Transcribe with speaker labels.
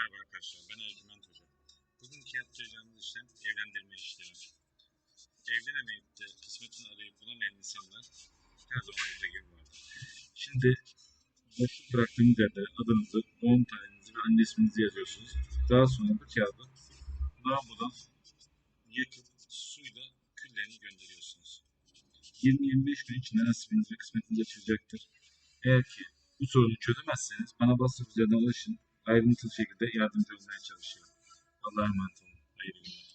Speaker 1: Merhaba arkadaşlar, ben Ercüment Hoca. Bugünkü yapacağımız işlem evlendirme işlemi. Evlenemeyip de kısmetini arayıp bulamayan insanlar her zaman bizde gibi vardır. Şimdi boşluk bıraktığınız yerde adınızı, doğum tarihinizi ve anne isminizi yazıyorsunuz. Daha sonra bu kağıdı lavabodan yakıp suyla küllerini gönderiyorsunuz. 20-25 gün içinde nasibiniz ve kısmetiniz açılacaktır. Eğer ki bu sorunu çözemezseniz bana WhatsApp üzerinden ulaşın ayrıntılı şekilde yardımcı olmaya çalışıyorum. Allah'a emanet olun. Hayırlı günler.